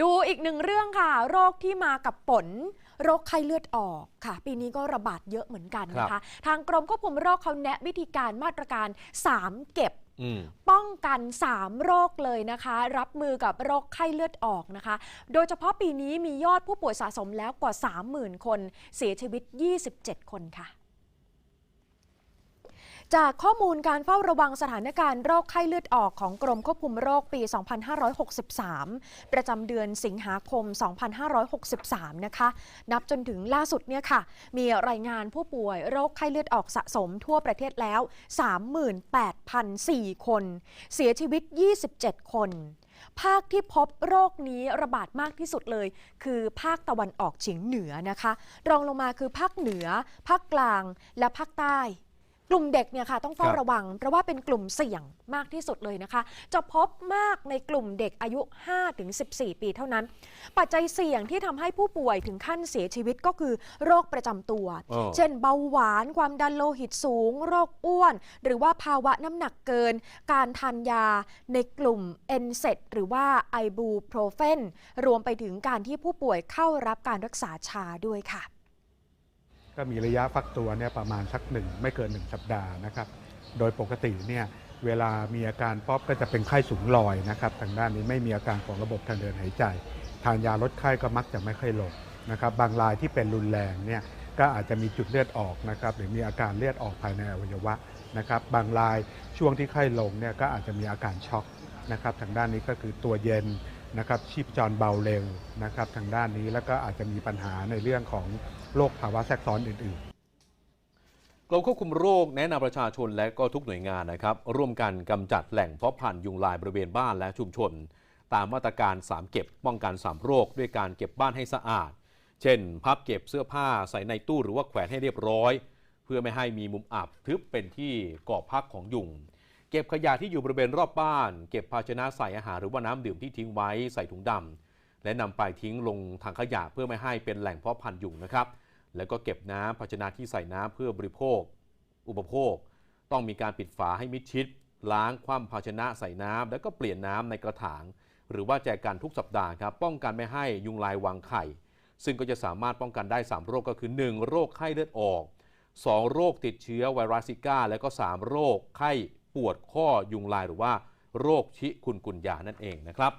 ดูอีกหนึ่งเรื่องค่ะ โรคที่มากับฝนโรคไข้เลือดออกค่ะ ปีนี้ก็ระบาดเยอะเหมือนกันนะครัคะบทางกรมควบคุมโรคเขาแนะวิธีการมาตรการ 3 เก็บอืมป้องกัน 3 โรคเลยนะคะ รับมือกับโรคไข้เลือดออกนะคะ โดยเฉพาะปีนี้มียอดผู้ป่วยสะสมแล้วกว่า 30,000 คน เสียชีวิต 27 คนค่ะ จากข้อมูลการเฝ้าระวังสถานการณ์โรคไข้เลือดออกของกรมควบคุมโรคปี 2563 ประจำเดือนสิงหาคม 2563 นะคะ นับจนถึงล่าสุดเนี่ยค่ะ มีรายงานผู้ป่วยโรคไข้เลือดออกสะสมทั่วประเทศแล้ว 38,004 คน เสียชีวิต 27 คน ภาคที่พบโรคนี้ระบาดมากที่สุดเลย คือภาคตะวันออกเฉียงเหนือนะคะ รองลงมาคือภาคเหนือ ภาคกลางและภาคใต้ กลุ่มเด็กเนี่ยค่ะต้องเฝ้าครับระวัง เพราะว่าเป็นกลุ่มเสี่ยงมากที่สุดเลยนะคะ จะพบมากในกลุ่มเด็กอายุ 5-14 ปีเท่านั้น ปัจจัยเสี่ยงที่ทำให้ผู้ป่วยถึงขั้นเสียชีวิตก็คือโรคประจำตัวเออเช่นเบาหวานความดันโลหิตสูง โรคอ้วน หรือว่าภาวะน้ำหนักเกิน การทานยาในกลุ่มเอนเซหรือว่าไอบูโปรเฟนรวมไปถึงการที่ผู้ป่วยเข้ารับการรักษาชาด้วยค่ะ ก็มีระยะฟักตัวเนี่ยประมาณสักหนึ่งไม่เกิน 1 สัปดาห์นะครับ โดยปกติเนี่ยเวลามีอาการป๊อปก็จะเป็นไข้สูงลอยนะครับ ทางด้านนี้ไม่มีอาการของระบบทางเดินหายใจ ทานยาลดไข้ก็มักจะไม่ค่อยลงนะครับ บางรายที่เป็นรุนแรงเนี่ยก็อาจจะมีจุดเลือดออกนะครับ หรือมีอาการเลือดออกภายในอวัยวะนะครับ บางรายช่วงที่ไข้ลงเนี่ยก็อาจจะมีอาการช็อกนะครับ ทางด้านนี้ก็คือตัวเย็น นะครับชีพจรเบาเร็วนะครับทางด้านนี้แล้วก็อาจจะมีปัญหาในเรื่องของโรคภาวะแทรกซ้อนอื่นๆกรมควบคุมโรคแนะนำประชาชนและก็ทุกหน่วยงานนะครับ ร่วมกันกำจัดแหล่งเพาะพันธุ์ยุงลายบริเวณบ้านและชุมชน ตามมาตรการ 3 เก็บป้องกัน 3 โรค ด้วยการเก็บบ้านให้สะอาด เช่น พับเก็บเสื้อผ้าใส่ในตู้หรือว่าแขวนให้เรียบร้อย เพื่อไม่ให้มีมุมอับทึบเป็นที่ก่อพักของยุง เก็บขยะที่อยู่บริเวณรอบบ้าน เก็บภาชนะใส่อาหารหรือว่าน้ำดื่มที่ทิ้งไว้ใส่ถุงดำและนำไปทิ้งลงถังขยะเพื่อไม่ให้เป็นแหล่งเพาะพันธุ์ยุงนะครับ แล้วก็เก็บน้ำภาชนะที่ใส่น้ำเพื่อบริโภค อุปโภค ต้องมีการปิดฝาให้มิดชิด ล้างคว่ำภาชนะใส่น้ำแล้วก็เปลี่ยนน้ำในกระถาง หรือว่าแจกันทุกสัปดาห์ครับป้องกันไม่ให้ยุงลายวางไข่ ซึ่งก็จะสามารถป้องกันได้ 3 โรคก็คือ 1 โรคไข้เลือดออก 2 โรคติดเชื้อไวรัสซิก้า และก็ 3 โรคไข้ ปวดข้อยุงลายหรือว่าโรคชิคุนกุญยานั่นเองนะครับ